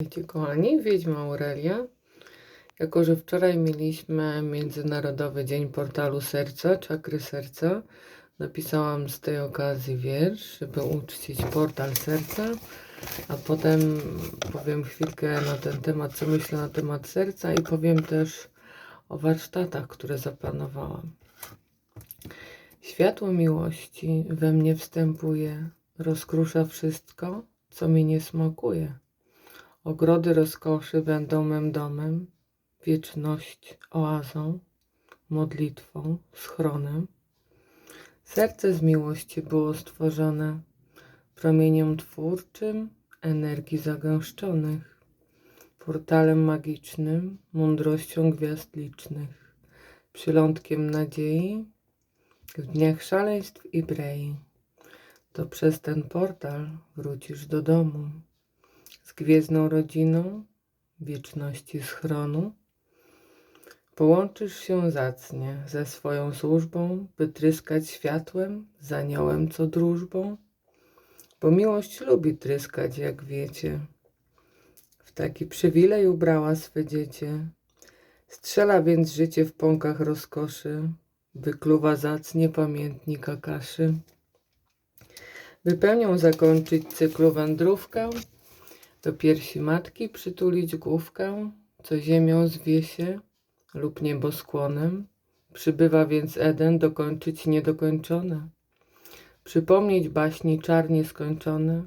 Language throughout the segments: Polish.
Witajcie kochani, Wiedźma Aurelia. Jako, że wczoraj mieliśmy Międzynarodowy Dzień Portalu Serca, Czakry Serca, napisałam z tej okazji wiersz, żeby uczcić Portal Serca, a potem powiem chwilkę na ten temat, co myślę na temat serca i powiem też o warsztatach, które zaplanowałam. Światło miłości we mnie wstępuje, rozkrusza wszystko, co mi nie smakuje. Ogrody rozkoszy będą mym domem, wieczność oazą, modlitwą, schronem. Serce z miłości było stworzone promieniem twórczym energii zagęszczonych, portalem magicznym, mądrością gwiazd licznych, przylądkiem nadziei w dniach szaleństw i brei. To przez ten portal wrócisz do domu z gwiezdną rodziną, wieczności schronu. Połączysz się zacnie ze swoją służbą, by tryskać światłem z aniołem co drużbą, bo miłość lubi tryskać, jak wiecie. W taki przywilej ubrała swe dziecię. Strzela więc życie w pąkach rozkoszy, wykluwa zacnie pamiętnik Akaszy. By pełnią zakończyć cyklu wędrówkę, do piersi matki przytulić główkę, co ziemią zwie się lub nieboskłonem. Przybywa więc Eden dokończyć niedokończone. Przypomnieć baśni czar nieskończone,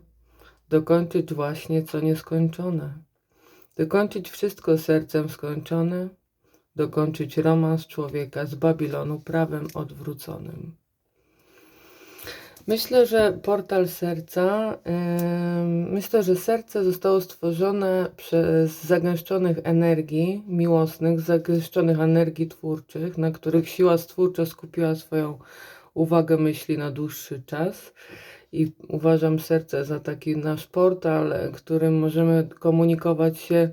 dokończyć właśnie co nieskończone. Dokończyć wszystko sercem skończone, dokończyć romans człowieka z Babilonu prawem odwróconym. Myślę, że portal serca, myślę, że serce zostało stworzone przez zagęszczonych energii miłosnych, zagęszczonych energii twórczych, na których siła stwórcza skupiła swoją uwagę myśli na dłuższy czas. I uważam serce za taki nasz portal, którym możemy komunikować się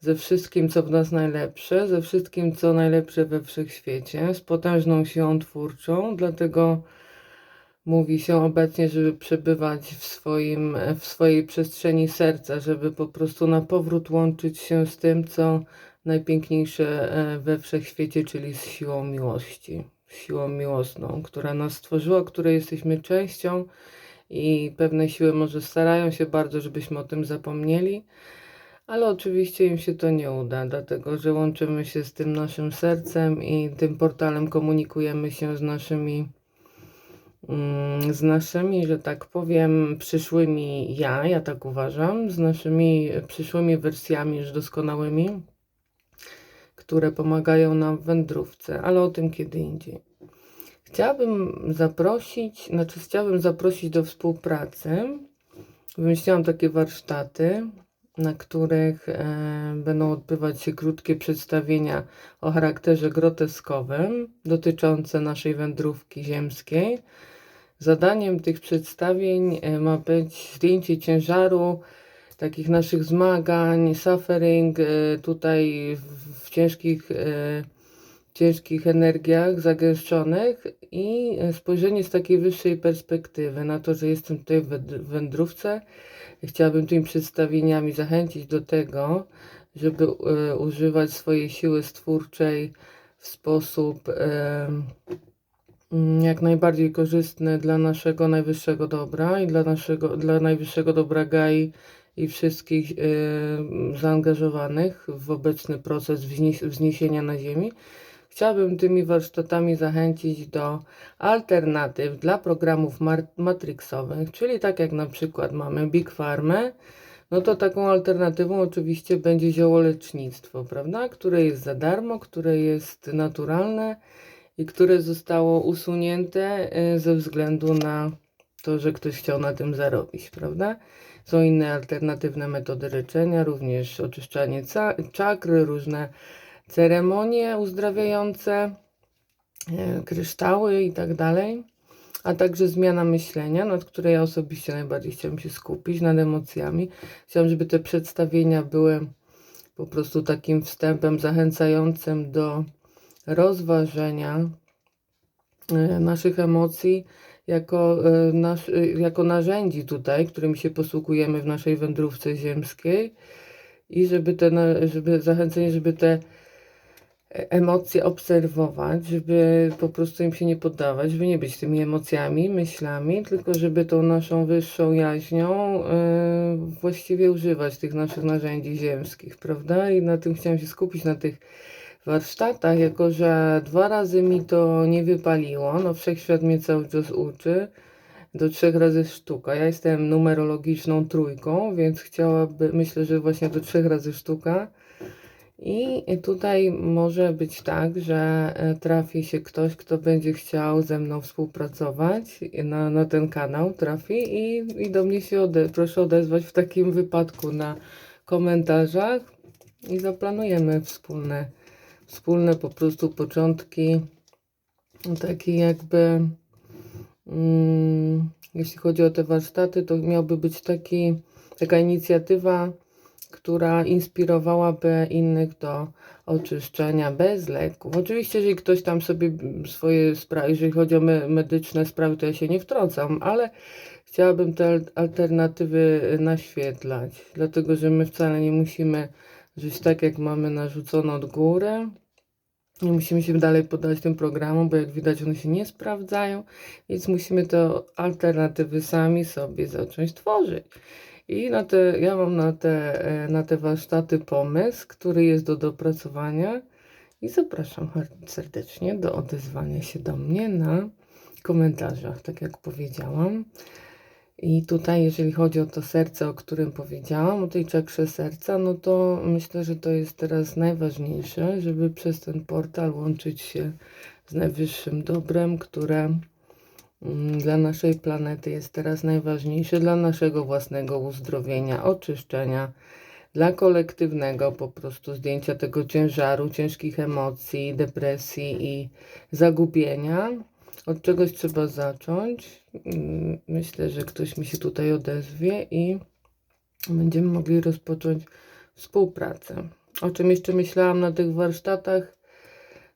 ze wszystkim, co w nas najlepsze, ze wszystkim, co najlepsze we wszechświecie, z potężną siłą twórczą, dlatego mówi się obecnie, żeby przebywać w, swoim, w swojej przestrzeni serca, żeby po prostu na powrót łączyć się z tym, co najpiękniejsze e, we wszechświecie, czyli z siłą miłości, siłą miłosną, która nas stworzyła, której jesteśmy częścią i pewne siły może starają się bardzo, żebyśmy o tym zapomnieli. Ale oczywiście im się to nie uda, dlatego że łączymy się z tym naszym sercem i tym portalem komunikujemy się z naszymi z naszymi, że tak powiem, przyszłymi ja, ja tak uważam, z naszymi przyszłymi wersjami już doskonałymi, które pomagają nam w wędrówce, ale o tym kiedy indziej. Chciałabym zaprosić, znaczy chciałabym zaprosić do współpracy. Wymyśliłam takie warsztaty, na których e, będą odbywać się krótkie przedstawienia o charakterze groteskowym dotyczące naszej wędrówki ziemskiej. Zadaniem tych przedstawień e, ma być zdjęcie ciężaru takich naszych zmagań, suffering e, tutaj w, ciężkich, e, ciężkich energiach zagęszczonych i spojrzenie z takiej wyższej perspektywy na to, że jestem tutaj w węd- w wędrówce. Chciałabym tymi przedstawieniami zachęcić do tego, żeby używać swojej siły stwórczej w sposób jak najbardziej korzystny dla naszego najwyższego dobra i dla naszego, dla najwyższego dobra Gai i wszystkich e, zaangażowanych w obecny proces wzniesienia na Ziemi. Chciałabym tymi warsztatami zachęcić do alternatyw dla programów matrixowych, czyli tak jak na przykład mamy Big Farmę, no to taką alternatywą oczywiście będzie ziołolecznictwo, prawda? Które jest za darmo, które jest naturalne i które zostało usunięte e, ze względu na to, że ktoś chciał na tym zarobić, prawda? Są inne alternatywne metody leczenia, również oczyszczanie czakry, różne ceremonie uzdrawiające, e, kryształy i tak dalej, a także zmiana myślenia, nad której ja osobiście najbardziej chciałam się skupić, nad emocjami. Chciałam, żeby te przedstawienia były po prostu takim wstępem zachęcającym do rozważenia e, naszych emocji jako, e, nasz, e, jako narzędzi tutaj, którymi się posługujemy w naszej wędrówce ziemskiej i żeby te, żeby zachęcenie, żeby te emocje obserwować, żeby po prostu im się nie poddawać, żeby nie być tymi emocjami, myślami, tylko żeby tą naszą wyższą jaźnią e, właściwie używać tych naszych narzędzi ziemskich, prawda? I na tym chciałam się skupić, na tych warsztatach, jako że dwa razy mi to nie wypaliło, no wszechświat mnie cały czas uczy, do trzech razy sztuka. Ja jestem numerologiczną trójką, więc chciałaby, myślę, że właśnie do trzech razy sztuka. I tutaj może być tak, że e, trafi się ktoś, kto będzie chciał ze mną współpracować na, na ten kanał trafi i, i do mnie się ode, proszę odezwać w takim wypadku na komentarzach i zaplanujemy wspólne, wspólne po prostu początki, takie jakby mm, jeśli chodzi o te warsztaty, to miałby być taki, taka inicjatywa, która inspirowałaby innych do oczyszczenia bez leków. Oczywiście, jeżeli ktoś tam sobie swoje sprawy, jeżeli chodzi o me medyczne sprawy, to ja się nie wtrącam, ale chciałabym te al- alternatywy naświetlać, dlatego że my wcale nie musimy żyć tak, jak mamy narzucone od góry. Nie musimy się dalej poddać tym programom, bo jak widać one się nie sprawdzają, więc musimy te alternatywy sami sobie zacząć tworzyć. I na te, ja mam na te, e, na te warsztaty pomysł, który jest do dopracowania i zapraszam serdecznie do odezwania się do mnie na komentarzach, tak jak powiedziałam. I tutaj, jeżeli chodzi o to serce, o którym powiedziałam, o tej czakrze serca, no to myślę, że to jest teraz najważniejsze, żeby przez ten portal łączyć się z najwyższym dobrem, które mm, dla naszej planety jest teraz najważniejsze, dla naszego własnego uzdrowienia, oczyszczenia, dla kolektywnego po prostu zdjęcia tego ciężaru, ciężkich emocji, depresji i zagubienia. Od czegoś trzeba zacząć. Mm, Myślę, że ktoś mi się tutaj odezwie i będziemy mogli rozpocząć współpracę. O czym jeszcze myślałam na tych warsztatach,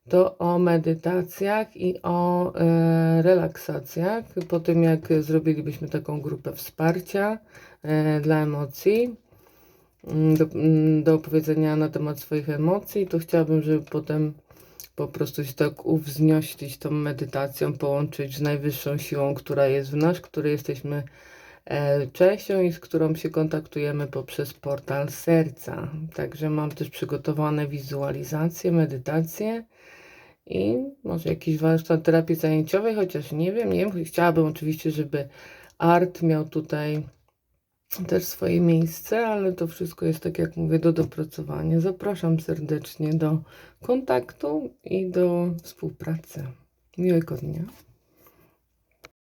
to o medytacjach i o e, relaksacjach. Po tym, jak zrobilibyśmy taką grupę wsparcia e, dla emocji, mm, do, mm, do opowiedzenia na temat swoich emocji, to chciałabym, żeby potem po prostu się tak uwznioślić tą medytacją, połączyć z najwyższą siłą, która jest w nas, której jesteśmy e, częścią i z którą się kontaktujemy poprzez portal serca. Także mam też przygotowane wizualizacje, medytacje i może jakiś warsztat terapii zajęciowej, chociaż nie wiem, nie wiem. Chciałabym oczywiście, żeby art miał tutaj też swoje miejsce, ale to wszystko jest, tak jak mówię, do dopracowania. Zapraszam serdecznie do kontaktu i do współpracy. Miłego dnia.